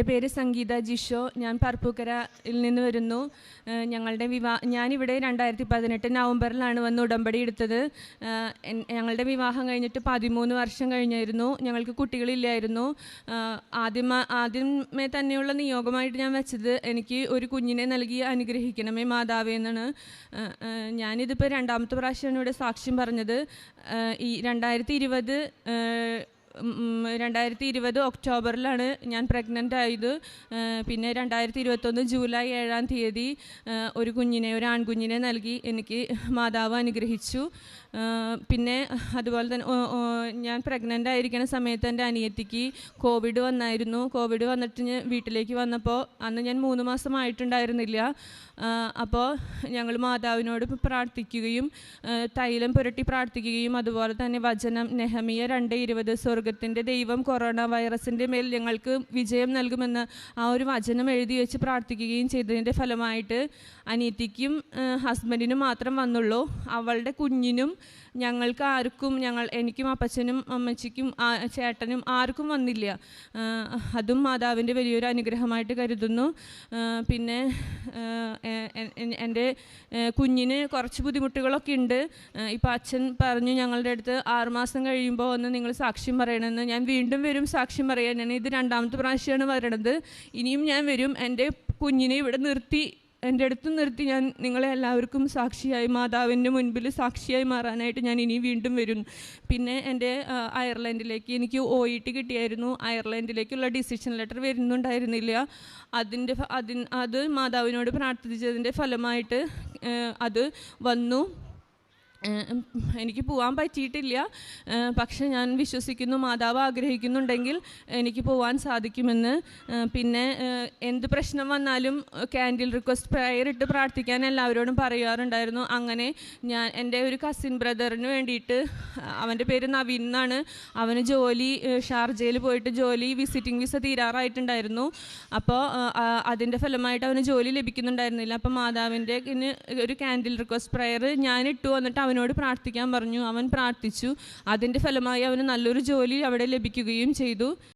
എന്റെ പേര് സംഗീത ജിഷോ. ഞാൻ പറപ്പൂക്കരയിൽ നിന്ന് വരുന്നു. ഞങ്ങളുടെ വിവാഹ ഞാനിവിടെ രണ്ടായിരത്തി പതിനെട്ട് നവംബറിലാണ് വന്ന് ഉടമ്പടി എടുത്തത്. ഞങ്ങളുടെ വിവാഹം കഴിഞ്ഞിട്ട് പതിമൂന്ന് വർഷം കഴിഞ്ഞായിരുന്നു. ഞങ്ങൾക്ക് കുട്ടികളില്ലായിരുന്നു. ആദ്യം ആദ്യമേ തന്നെയുള്ള നിയോഗമായിട്ട് ഞാൻ വെച്ചത് എനിക്ക് ഒരു കുഞ്ഞിനെ നൽകി അനുഗ്രഹിക്കണമേ മാതാവേ എന്നാണ്. ഞാനിതിപ്പോൾ രണ്ടാമത്തെ പ്രാവശ്യമാണ് ഇവിടെ സാക്ഷ്യം പറഞ്ഞത്. ഈ രണ്ടായിരത്തി ഇരുപത് രണ്ടായിരത്തി ഇരുപത് ഒക്ടോബറിലാണ് ഞാൻ പ്രഗ്നന്റ് ആയത്. പിന്നെ രണ്ടായിരത്തി ഇരുപത്തൊന്ന് ജൂലൈ ഏഴാം തീയതി ഒരു കുഞ്ഞിനെ ഒരു ആൺകുഞ്ഞിനെ നൽകി എനിക്ക് മാതാവ് അനുഗ്രഹിച്ചു. പിന്നെ അതുപോലെ തന്നെ ഞാൻ പ്രഗ്നന്റ് ആയിരിക്കുന്ന സമയത്ത് എന്റെ അനിയത്തിക്ക് കോവിഡ് വന്നായിരുന്നു. കോവിഡ് വന്നിട്ട് വീട്ടിലേക്ക് വന്നപ്പോൾ അന്ന് ഞാൻ മൂന്ന് മാസമായിട്ടുണ്ടായിരുന്നില്ല. അപ്പോൾ ഞങ്ങൾ മാതാവിനോട് പ്രാർത്ഥിക്കുകയും തൈലം പുരട്ടി പ്രാർത്ഥിക്കുകയും അതുപോലെ തന്നെ വചനം നെഹമിയ രണ്ട് ഇരുപത് സ്വർഗത്തിന്റെ ദൈവം കൊറോണ വൈറസിന്റെ മേൽ ഞങ്ങൾക്ക് വിജയം നൽകുമെന്ന് ആ ഒരു വചനം എഴുതി വെച്ച് പ്രാർത്ഥിക്കുകയും ചെയ്തതിന്റെ ഫലമായിട്ട് അനിയത്തിക്കും ഏഹ് ഹസ്ബൻഡിനും മാത്രം വന്നുള്ളൂ. അവളുടെ കുഞ്ഞിനും ഞങ്ങൾക്ക് ആർക്കും ഞങ്ങൾ എനിക്കും അപ്പച്ചനും അമ്മച്ചിക്കും ചേട്ടനും ആർക്കും വന്നില്ല. അതും മാതാവിന്റെ വലിയൊരു അനുഗ്രഹമായിട്ട് കരുതുന്നു. പിന്നെ എന്റെ കുഞ്ഞിന് കുറച്ച് ബുദ്ധിമുട്ടുകളൊക്കെ ഉണ്ട്. ഇപ്പോൾ അച്ഛൻ പറഞ്ഞു ഞങ്ങളുടെ അടുത്ത് ആറുമാസം കഴിയുമ്പോൾ ഒന്ന് നിങ്ങൾ സാക്ഷ്യം പറയണമെന്ന് ഞാൻ വീണ്ടും വരും സാക്ഷ്യം പറയാൻ. ഞാൻ ഇത് രണ്ടാമത്തെ പ്രാവശ്യമാണ് വരണത്. ഇനിയും ഞാൻ വരും. എന്റെ കുഞ്ഞിനെ ഇവിടെ നിർത്തി എന്റെ അടുത്ത് നിർത്തി ഞാൻ നിങ്ങളെ എല്ലാവർക്കും സാക്ഷിയായി മാതാവിന്റെ മുൻപിൽ സാക്ഷിയായി മാറാനായിട്ട് ഞാൻ ഇനി വീണ്ടും വരും. പിന്നെ എന്റെ അയർലൻഡിലേക്ക് എനിക്ക് ഒ ഇ ടി കിട്ടിയായിരുന്നു. അയർലൻഡിലേക്കുള്ള ഡിസിഷൻ ലെറ്റർ വരുന്നുണ്ടായിരുന്നില്ല. അതിന്റെ അതിന് അത് മാതാവിനോട് പ്രാർത്ഥിച്ചതിന്റെ ഫലമായിട്ട് അത് വന്നു. എനിക്ക് പോകാൻ പറ്റിയിട്ടില്ല. പക്ഷെ ഞാൻ വിശ്വസിക്കുന്നു മാതാവ് ആഗ്രഹിക്കുന്നുണ്ടെങ്കിൽ എനിക്ക് പോകാൻ സാധിക്കുമെന്ന്. പിന്നെ എന്ത് പ്രശ്നം വന്നാലും ക്യാൻഡിൽ റിക്വസ്റ്റ് പ്രയർ ഇട്ട് പ്രാർത്ഥിക്കാൻ എല്ലാവരോടും പറയാറുണ്ടായിരുന്നു. അങ്ങനെ ഞാൻ എന്റെ ഒരു കസിൻ ബ്രദറിന് വേണ്ടിയിട്ട് അവന്റെ പേര് നവീൻ എന്നാണ്. അവന് ജോലി ഷാർജയിൽ പോയിട്ട് ജോലി വിസിറ്റിംഗ് വിസ തീരാറായിട്ടുണ്ടായിരുന്നു. അപ്പോൾ അതിന്റെ ഫലമായിട്ട് അവന് ജോലി ലഭിക്കുന്നുണ്ടായിരുന്നില്ല. അപ്പോൾ മാതാവിന്റെ ഒരു ക്യാൻഡിൽ റിക്വസ്റ്റ് പ്രയർ ഞാൻ ഇട്ടു. വന്നിട്ട് അവനോട് പ്രാർത്ഥിക്കാൻ പറഞ്ഞു. അവൻ പ്രാർത്ഥിച്ചു. അതിന്റെ ഫലമായി അവന് നല്ലൊരു ജോലി അവിടെ ലഭിക്കുകയും ചെയ്തു.